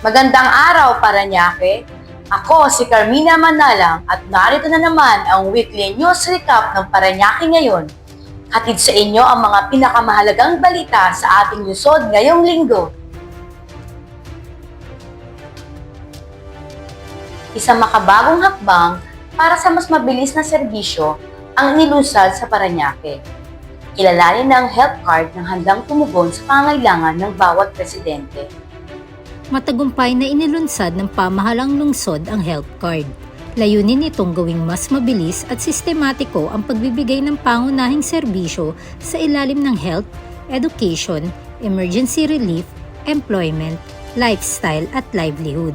Magandang araw, Paranaque! Ako si Carmina Manalang at narito na naman ang weekly news recap ng Paranaque ngayon. Hatid sa inyo ang mga pinakamahalagang balita sa ating lungsod ngayong linggo. Isang makabagong hakbang para sa mas mabilis na serbisyo ang inilunsad sa Paranaque. Kilalanin ng health card ng handang tumugon sa pangailangan ng bawat presidente. Matagumpay na inilunsad ng pamahalang lungsod ang health card. Layunin nitong gawing mas mabilis at sistematiko ang pagbibigay ng pangunahing serbisyo sa ilalim ng health, education, emergency relief, employment, lifestyle at livelihood.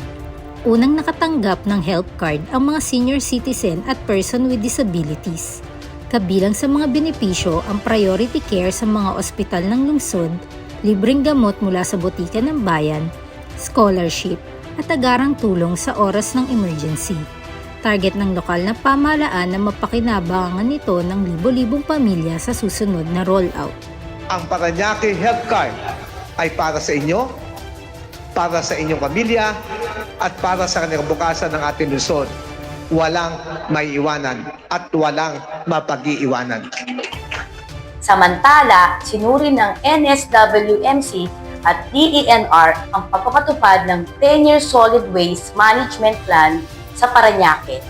Unang nakatanggap ng health card ang mga senior citizen at person with disabilities. Kabilang sa mga benepisyo ang priority care sa mga ospital ng lungsod, libreng gamot mula sa botika ng bayan, scholarship, at agarang tulong sa oras ng emergency. Target ng lokal na pamahalaan na mapakinabangan nito ng libo-libong pamilya sa susunod na rollout. Ang Paranaque Health Card ay para sa inyo, para sa inyong pamilya, at para sa kinabukasan ng ating lungsod. Walang maiiwanan at walang mapag-iiwanan. Samantala, sinuri ng NSWMC at DENR ang pagpapatupad ng 10-year Solid Waste Management Plan sa Paranaque.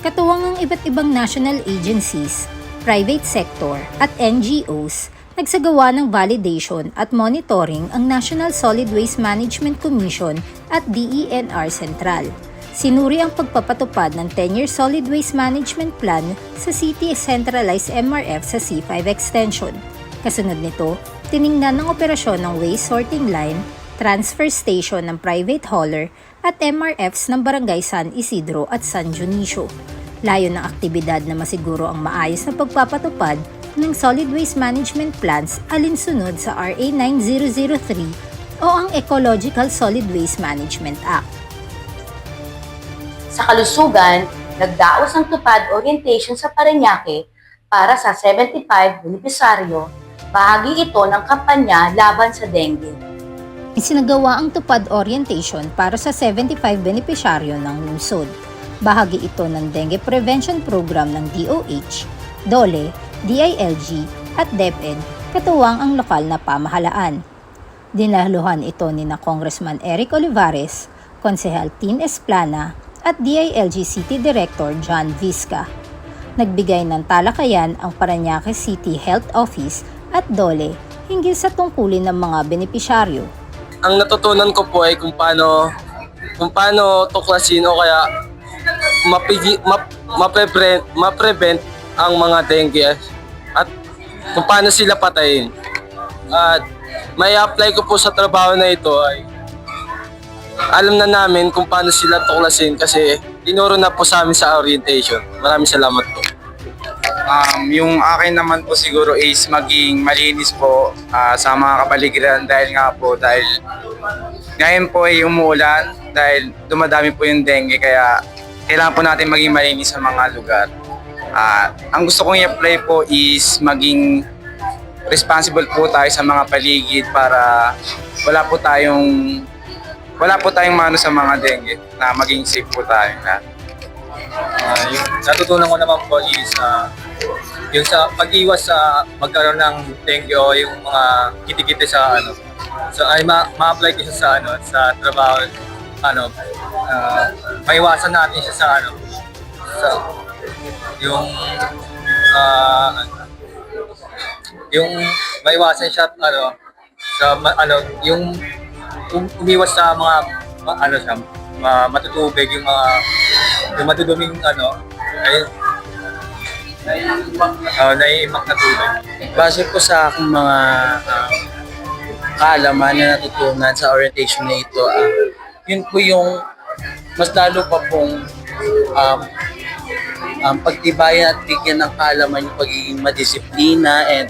Katuwang ang iba't ibang national agencies, private sector at NGOs, nagsagawa ng validation at monitoring ang National Solid Waste Management Commission at DENR Central. Sinuri ang pagpapatupad ng 10-year Solid Waste Management Plan sa City Centralized MRF sa C5 Extension. Kasunod nito, tiningnan ng operasyon ng waste sorting line, transfer station ng private hauler at MRFs ng Barangay San Isidro at San Dionisio. Layo ng aktibidad na masiguro ang maayos na pagpapatupad ng solid waste management plans alinsunod sa RA 9003 o ang Ecological Solid Waste Management Act. Sa kalusugan, nagdaos ang tupad orientation sa Paranaque para sa 75 benepisaryo, bahagi ito ng kampanya laban sa dengue. Isinagawa ang tupad orientation para sa 75 benepisyaryo ng lungsod. Bahagi ito ng Dengue Prevention Program ng DOH, DOLE, DILG at DepEd, katuwang ang lokal na pamahalaan. Dinaluhan ito ni na Congressman Eric Olivares, Konsehal Tin Esplana at DILG City Director John Vizca. Nagbigay ng talakayan ang Paranaque City Health Office at DOLE hinggil sa tungkulin ng mga benepisyaryo ang natutunan ko po ay kung paano kung paano tuklasin o kaya mapigi, map, maprevent, maprevent ang mga dengue at kung paano sila patayin. At may apply ko po sa trabaho na ito ay alam na namin kung paano sila tuklasin kasi tinuro na po sa amin sa orientation. Maraming salamat po. Um, yung akin naman po siguro is maging malinis po ah, sa mga kapaligiran dahil nga po dahil ngayon po ay umuulan dahil dumadami po yung dengue kaya kailangan po natin maging malinis sa mga lugar. Ah, ang gusto kong i-apply po is maging responsible po tayo sa mga paligid para wala po tayong wala po tayong mano sa mga dengue na maging safe po tayo na. Ah, yung natutunan ko naman po is ah, yung sa pag-iwas sa magkaroon ng dengue o yung mga kitikite sa ano. So ay ma- ma-apply ko siya sa ano sa trabaho. Ano ah, maiwasan natin siya sa ano sa yung ah, yung maiwasan siya ano sa ano yung um- umiwas sa mga ano sa ma- matutubig yung mga yung matuduming ano ay uh, naiimak na tubig. Base po sa aking mga ah, kaalaman na natutunan sa orientation na ito, ah, yun po yung mas lalo pa pong um, um, pagtibayan at bigyan ng kaalaman yung pagiging madisiplina and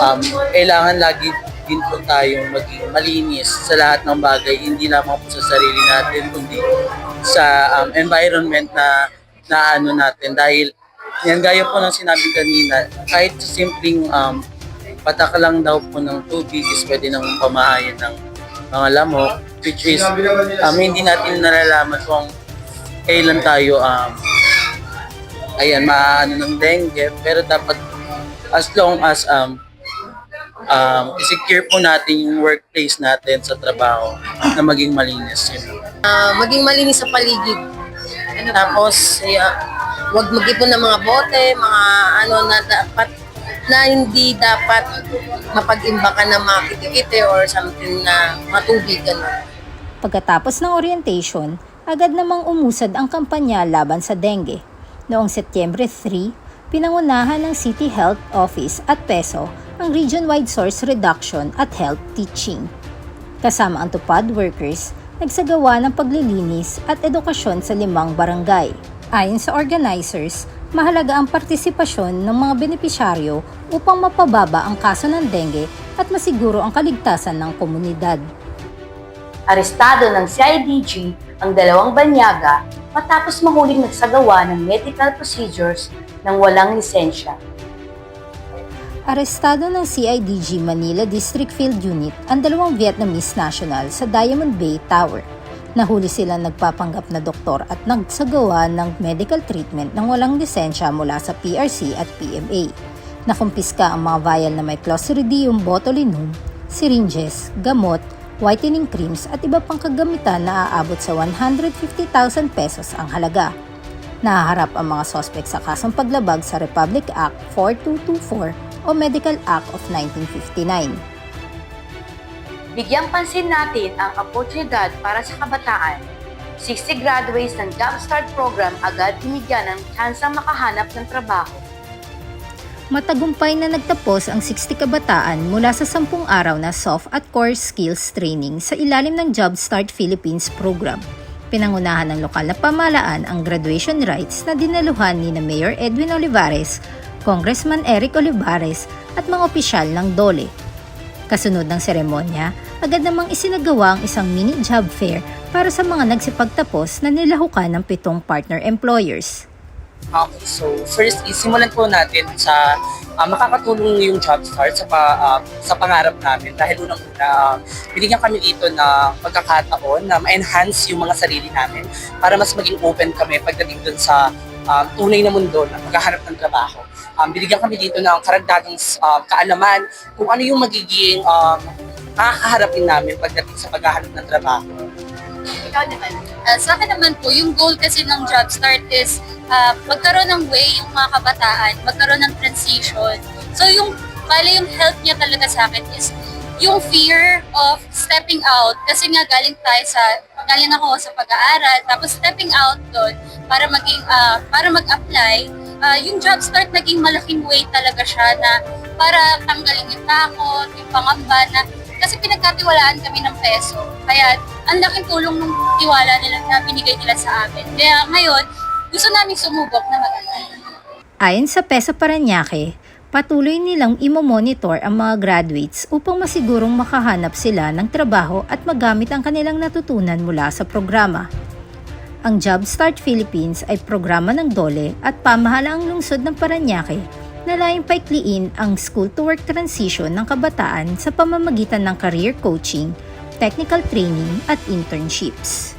um, kailangan lagi din po tayong maging malinis sa lahat ng bagay, hindi lamang po sa sarili natin, kundi sa um, environment na na ano natin dahil yan gaya po ng sinabi kanina kahit simpleng um, patak lang daw po ng tubig is pwede nang pamahayan ng mga lamok, which is um, hindi natin nalalaman kung kailan tayo um, ayan, maano ng dengue. Pero dapat as long as um, um, secure po natin yung workplace natin sa trabaho na maging malinis yun. Ah, maging malinis sa paligid. Tapos, eh, ah, huwag mag-ipon ng mga bote, mga ano na dapat na hindi dapat mapag-imbakan ng mga kitikite or something na matubig. Ganun. Pagkatapos ng orientation, agad namang umusad ang kampanya laban sa dengue. Noong Setyembre 3, pinangunahan ng City Health Office at PESO ang region-wide source reduction at health teaching. Kasama ang tupad workers, nagsagawa ng paglilinis at edukasyon sa limang barangay. Ayon sa organizers, mahalaga ang partisipasyon ng mga benepisyaryo upang mapababa ang kaso ng dengue at masiguro ang kaligtasan ng komunidad. Arestado ng CIDG ang dalawang banyaga matapos mahuling nagsagawa ng medical procedures ng walang lisensya. Arestado ng CIDG Manila District Field Unit ang dalawang Vietnamese national sa Diamond Bay Tower. Nahuli sila nagpapanggap na doktor at nagsagawa ng medical treatment ng walang lisensya mula sa PRC at PMA. Nakumpiska ang mga vial na may Clostridium botulinum, syringes, gamot, whitening creams at iba pang kagamitan na aabot sa 150,000 pesos ang halaga. Nahaharap ang mga sospek sa kasong paglabag sa Republic Act 4224 o Medical Act of 1959. Bigyang pansin natin ang oportunidad para sa kabataan. 60 graduates ng Job Start Program agad binigyan ng tsansang makahanap ng trabaho. Matagumpay na nagtapos ang 60 kabataan mula sa 10 araw na soft at core skills training sa ilalim ng Job Start Philippines program. Pinangunahan ng lokal na pamalaan ang graduation rites na dinaluhan ni na Mayor Edwin Olivares, Congressman Eric Olivares at mga opisyal ng DOLE. Kasunod ng seremonya, agad namang isinagawa ang isang mini job fair para sa mga nagsipagtapos na nilahukan ng pitong partner employers. Okay, so first is simulan po natin sa ah, makakatulong yung job start sa pa, ah, sa pangarap namin dahil unang-una uh, binigyan kami dito na pagkakataon na ma-enhance yung mga sarili namin para mas maging open kami pagdating dun sa um, tunay na mundo na maghahanap ng trabaho. Um, binigyan kami dito ng karagdagang um, kaalaman kung ano yung magiging um, kakaharapin namin pagdating sa paghahanap ng trabaho. Uh, sa akin naman po, yung goal kasi ng Job Start is uh, magkaroon ng way yung mga kabataan, magkaroon ng transition. So yung, bali yung help niya talaga sa akin is yung fear of stepping out kasi nga galing tayo sa galing ako sa pag-aaral tapos stepping out doon para maging ah, para mag-apply ah, yung job start naging malaking way talaga siya na para tanggalin yung takot yung pangamba na kasi pinagkatiwalaan kami ng peso. Kaya ang laking tulong ng tiwala nila na binigay nila sa amin. Kaya ngayon gusto namin sumubok na mag-apply Ayon sa PESA Paranaque, patuloy nilang imomonitor ang mga graduates upang masigurong makahanap sila ng trabaho at magamit ang kanilang natutunan mula sa programa. Ang Job Start Philippines ay programa ng DOLE at pamahalaang lungsod ng Paranaque na layong paikliin ang school-to-work transition ng kabataan sa pamamagitan ng career coaching, technical training at internships.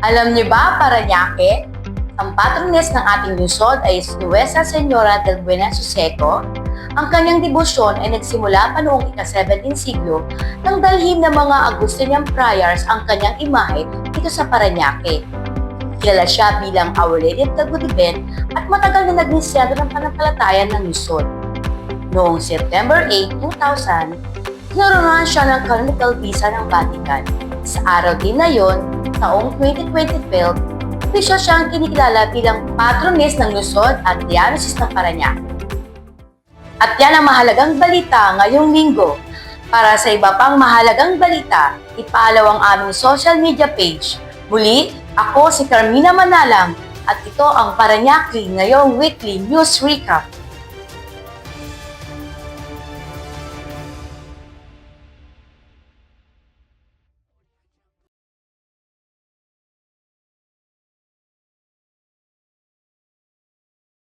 Alam niyo ba, Paranaque? Ang patrones ng ating lungsod ay si Nuestra Senora del Buena Suseco. Ang kanyang debosyon ay nagsimula pa noong ika-17 siglo nang dalhin ng mga Agustinian friars ang kanyang imahe dito sa Paranaque. Kilala siya bilang Our Lady of the Good Event at matagal na naging sentro ng panampalataya ng lungsod. Noong September 8, 2000, naroon siya ng canonical visa ng Vatican. Sa araw din na yon, taong 2012, opisyal siyang kinikilala bilang patrones ng lungsod at diocese ng Parañaque. At yan ang mahalagang balita ngayong linggo. Para sa iba pang mahalagang balita, ipalaw ang aming social media page. Muli, ako si Carmina Manalang at ito ang Parañaque ngayong weekly news recap.